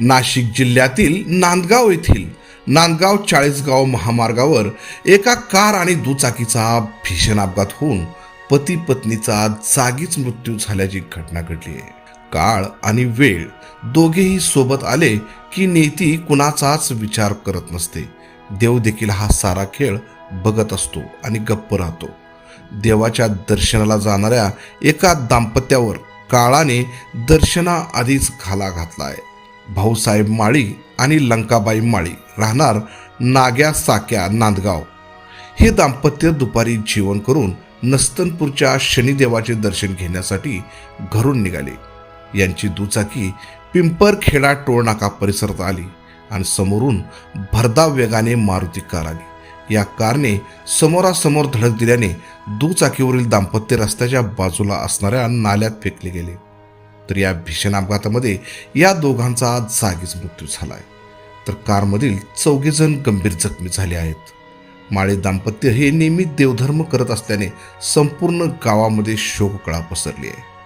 नाशिक जिल्ह्यातील नांदगाव येथील नांदगाव चाळीसगाव महामार्गावर एका कार आणि दुचाकीचा भीषण अपघात होऊन पती पत्नीचा जागीच मृत्यू झाल्याची घटना घडली आहे. काळ आणि वेळ दोघेही सोबत आले की नेती कुणाचाच विचार करत नसते. देव देखील हा सारा खेळ बघत असतो आणि गप्प राहतो. देवाच्या दर्शनाला जाणाऱ्या एका दाम्पत्यावर काळाने दर्शनाआधीच घाला घातला आहे. भाऊसाहेब माळी आणि लंकाबाई माळी राहणार नाग्या साक्या नांदगाव. हे दाम्पत्य दुपारी जेवण करून नस्तनपूरच्या शनिदेवाचे दर्शन घेण्यासाठी घरून निघाले. यांची दुचाकी पिंपरखेडा टोळनाका परिसरात आली आणि समोरून भरधाव वेगाने मारुती कार आली. या कारने समोरासमोर धडक दिल्याने दुचाकीवरील दाम्पत्य रस्त्याच्या बाजूला असणाऱ्या नाल्यात फेकले गेले. तर या भीषण अपघातामध्ये या दोघांचा जागीच मृत्यू झालाय. तर कारमधील चौघेजण गंभीर जखमी झाले आहेत. माळे दाम्पत्य हे नेहमी देवधर्म करत असल्याने संपूर्ण गावामध्ये शोककळा पसरली आहे.